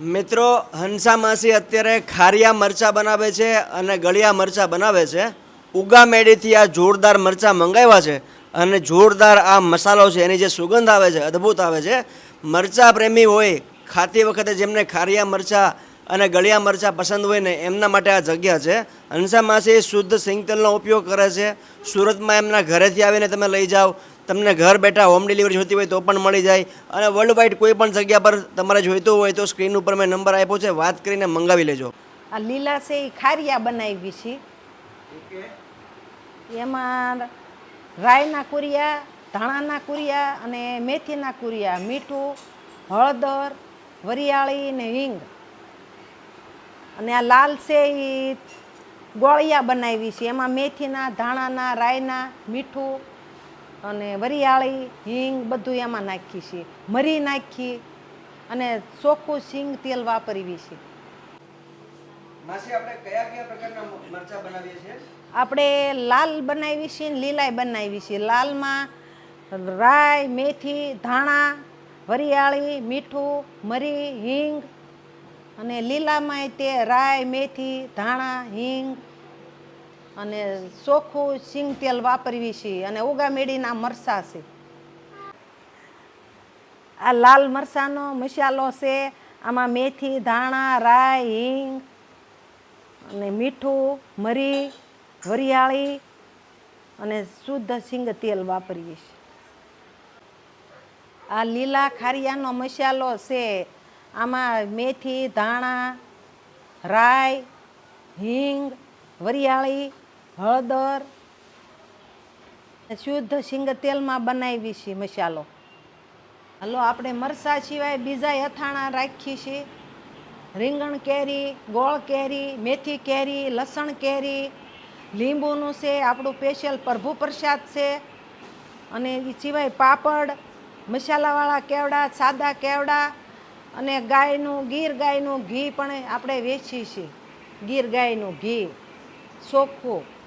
મિત્રો, હંસા માસી અત્યારે ખારિયા મરચાં બનાવે છે અને ગળિયા મરચાં બનાવે છે. ઉગા મેડીથી આ જોરદાર મરચાં મંગાવ્યા છે અને જોરદાર આ મસાલો છે, એની જે સુગંધ આવે છે, અદ્ભુત આવે છે. મરચાં પ્રેમી હોય, ખાતી વખતે જેમને ખારિયા મરચાં અને ગળિયા મરચાં પસંદ હોય ને એમના માટે આ જગ્યા છે. હંસા માસી શુદ્ધ સિંગતેલનો ઉપયોગ કરે છે. સુરતમાં એમના ઘરેથી આવીને તમે લઈ જાઓ. તમને ઘર બેઠા હોમ ડિલિવરી જોઈતી હોય તો પણ મળી જાય. અને વર્લ્ડ વાઇડ કોઈ પણ જગ્યા પર તમારે જોઈતું હોય તો સ્ક્રીન ઉપર મેં નંબર આપ્યો છે. વાત કરીને મંગાવી લેજો. આ લીલા છે, એ ખારિયા બનાવી છે. એમાં રાયના કુરિયા, ધાણાના કુરિયા અને મેથીના કુરિયા, મીઠું, હળદર, વરિયાળી ને હિંગ. અને આ લાલ છે એ ગોળિયા બનાવી છે. એમાં મેથીના ધાણાના રાયના મીઠું અને વરિયાળી હિંગ બધું એમાં નાખી છે. મરી નાખી અને ચોખ્ખું સિંગ તેલ વાપરવી છે. આપણે લાલ બનાવી છે ને લીલાય બનાવી છે. લાલમાં રાય મેથી ધાણા વરિયાળી મીઠું મરી હિંગ અને લીલામાંય તે રાય, મેથી, ધાણા, હિંગ અને ચોખ્ખું સિંગ તેલ વાપરવી છે અને ઉગા મરસા છે. આ લાલ મરસાનો મસાલો છે. આમાં મેથી, ધાણા, રાય, હિંગ અને મીઠું, મરી, વરિયાળી અને શુદ્ધ સિંગ તેલ વાપરીએ છીએ. આ લીલા ખારિયાનો મસાલો છે. આમાં મેથી, ધાણા રાય હિંગ, વરિયાળી, હળદર. શુદ્ધ સિંગ તેલમાં બનાવી છે મસાલો. હલો, આપણે મરસા સિવાય બીજા અથાણા રાખીએ છીએ. રીંગણ કેરી, ગોળ કેરી, મેથી કેરી, લસણ કેરી, લીંબુનું છે, આપણું સ્પેશિયલ પ્રભુ પ્રસાદ છે. અને એ સિવાય પાપડ, મસાલાવાળા કેવડા, સાદા કેવડા અને ગાયનું ગીર ગાયનું ઘી પણ આપણે વેચીએ છીએ. ગીર ગાયનું ઘી ચોખ્ખું.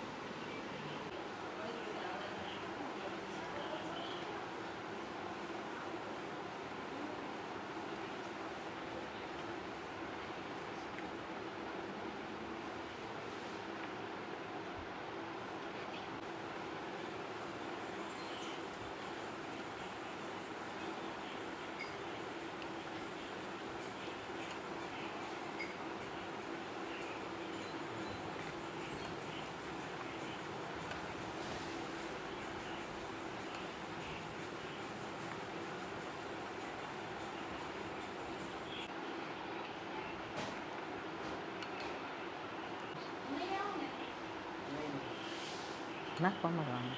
na forma humana.